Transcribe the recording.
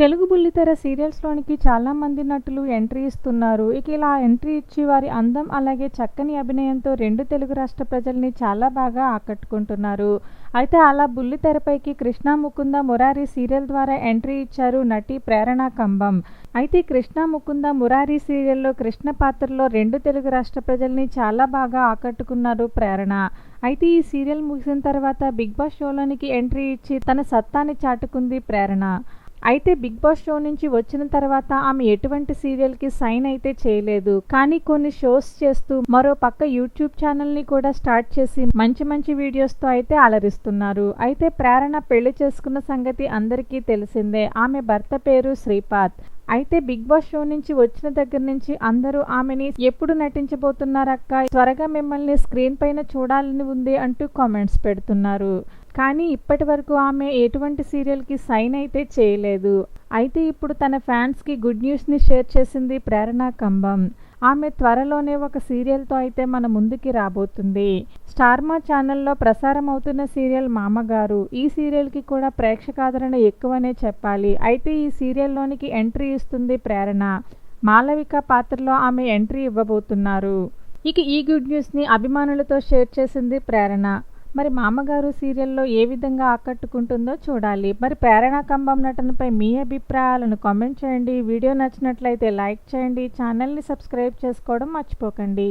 తెలుగు బుల్లితెర సీరియల్స్లోనికి చాలామంది నటులు ఎంట్రీ ఇస్తున్నారు. ఇక ఇలా ఎంట్రీ ఇచ్చి వారి అందం అలాగే చక్కని అభినయంతో రెండు తెలుగు రాష్ట్ర ప్రజల్ని చాలా బాగా ఆకట్టుకుంటున్నారు. అయితే అలా బుల్లితెరపైకి కృష్ణ ముకుంద మురారి సీరియల్ ద్వారా ఎంట్రీ ఇచ్చారు నటి ప్రేరణ కంబం. అయితే కృష్ణ ముకుంద మురారి సీరియల్లో కృష్ణ పాత్రలో రెండు తెలుగు రాష్ట్ర ప్రజల్ని చాలా బాగా ఆకట్టుకున్నారు ప్రేరణ. అయితే ఈ సీరియల్ ముగిసిన తర్వాత బిగ్ బాస్ షోలోనికి ఎంట్రీ ఇచ్చి తన సత్తాని చాటుకుంది ప్రేరణ. అయితే బిగ్ బాస్ షో నుంచి వచ్చిన తర్వాత ఆమె ఎటువంటి సీరియల్కి సైన్ అయితే చేయలేదు. కానీ కొన్ని షోస్ చేస్తూ మరో పక్క యూట్యూబ్ ఛానల్ని కూడా స్టార్ట్ చేసి మంచి మంచి వీడియోస్తో అయితే అలరిస్తున్నారు. అయితే ప్రేరణ పెళ్ళి చేసుకున్న సంగతి అందరికీ తెలిసిందే. ఆమె భర్త పేరు శ్రీపాద్. అయితే బిగ్ బాస్ షో నుంచి వచ్చిన దగ్గర నుంచి అందరూ ఆమెని ఎప్పుడు నటించబోతున్నారక్క? త్వరగా మిమ్మల్ని స్క్రీన్ పైన చూడాలని ఉంది అంటూ కామెంట్స్ పెడుతున్నారు. కానీ ఇప్పటి వరకు ఆమె ఎటువంటి సీరియల్కి సైన్ అయితే చేయలేదు. అయితే ఇప్పుడు తన ఫ్యాన్స్కి గుడ్ న్యూస్ని షేర్ చేసింది ప్రేరణ కంబం. ఆమె త్వరలోనే ఒక సీరియల్తో అయితే మన ముందుకి రాబోతుంది. స్టార్మా ఛానల్లో ప్రసారం అవుతున్న సీరియల్ మామగారు. ఈ సీరియల్కి కూడా ప్రేక్షకాదరణ ఎక్కువనే చెప్పాలి. అయితే ఈ సీరియల్లోనికి ఎంట్రీ ఇస్తుంది ప్రేరణ. మాలవిక పాత్రలో ఆమె ఎంట్రీ ఇవ్వబోతున్నారు. ఇక ఈ గుడ్ న్యూస్ని అభిమానులతో షేర్ చేసింది ప్రేరణ. మరి మామగారు సీరియల్లో ఏ విధంగా ఆకట్టుకుంటుందో చూడాలి. మరి ప్రేరణ కంబం నటనపై మీ అభిప్రాయాలను కామెంట్ చేయండి. వీడియో నచ్చినట్లయితే లైక్ చేయండి. ఛానల్ని సబ్స్క్రైబ్ చేసుకోవడం మర్చిపోకండి.